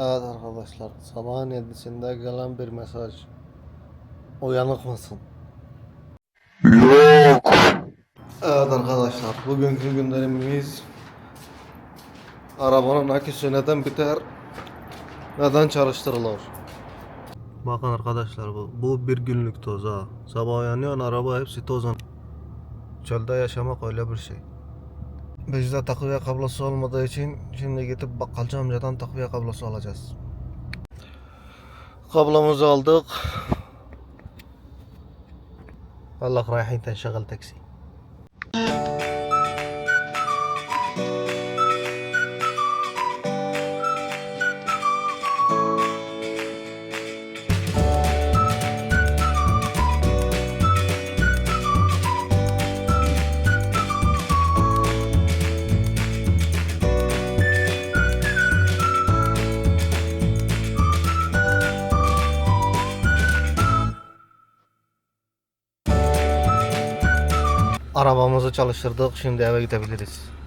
Evet arkadaşlar sabahın yedisinde gelen bir mesaj. Uyanık mısın? Yok. Evet arkadaşlar bugünkü gündemimiz arabanın aküsü neden biter neden çalıştırılır Bakın arkadaşlar bu, bu bir günlük toz ha Sabah uyanıyorsun araba hepsi toz Çölde yaşamak öyle bir şey Bejda takviye kablosu olmadığı için şimdi gidip bakkalcı amcadan takviye kablosu alacağız. Kablomuzu aldık. Allah rahiyetten şagıl taksi. Arabamızı çalıştırdık. Şimdi eve gidebiliriz.